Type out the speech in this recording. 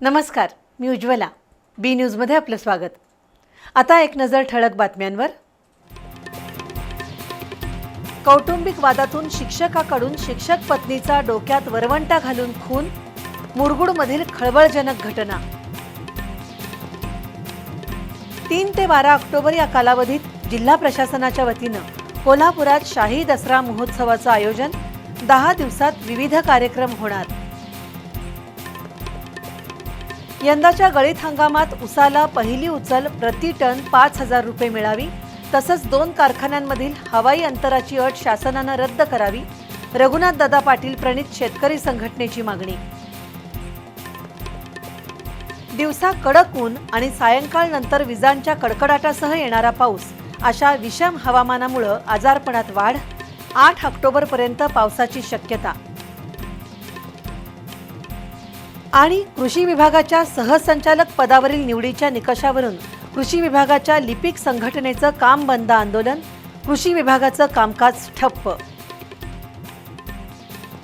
नमस्कार मी उज्ज्वला. बी न्यूजमध्ये आपलं स्वागत. आता एक नजर ठळक बातम्यांवर. कौटुंबिक वादातून शिक्षकाकडून शिक्षक पत्नीचा डोक्यात वरवंटा घालून खून मुरगुडमधील खळबळजनक घटना. तीन ते बारा ऑक्टोबर या कालावधीत जिल्हा प्रशासनाच्या वतीनं कोल्हापुरात शाही दसरा महोत्सवाचं आयोजन. दहा दिवसात विविध कार्यक्रम होणार. यंदाच्या गळीत हंगामात उसाला पहिली उचल प्रति टन पाच हजार रुपये मिळावी. तसंच दोन कारखान्यांमधील हवाई अंतराची अट शासनानं रद्द करावी. रघुनाथ दादा पाटील प्रणित शेतकरी संघटनेची मागणी. दिवसा कडक ऊन आणि सायंकाळ नंतर विजांच्या कडकडाटासह येणारा पाऊस. अशा विषम हवामानामुळं आजारपणात वाढ. आठ ऑक्टोबरपर्यंत पावसाची शक्यता. आणि कृषी विभागाच्या सहसंचालक पदावरील निवडीच्या निकषावरून कृषी विभागाच्या लिपिक संघटनेचं काम बंद आंदोलन कृषी विभागाचं कामकाज ठप्प.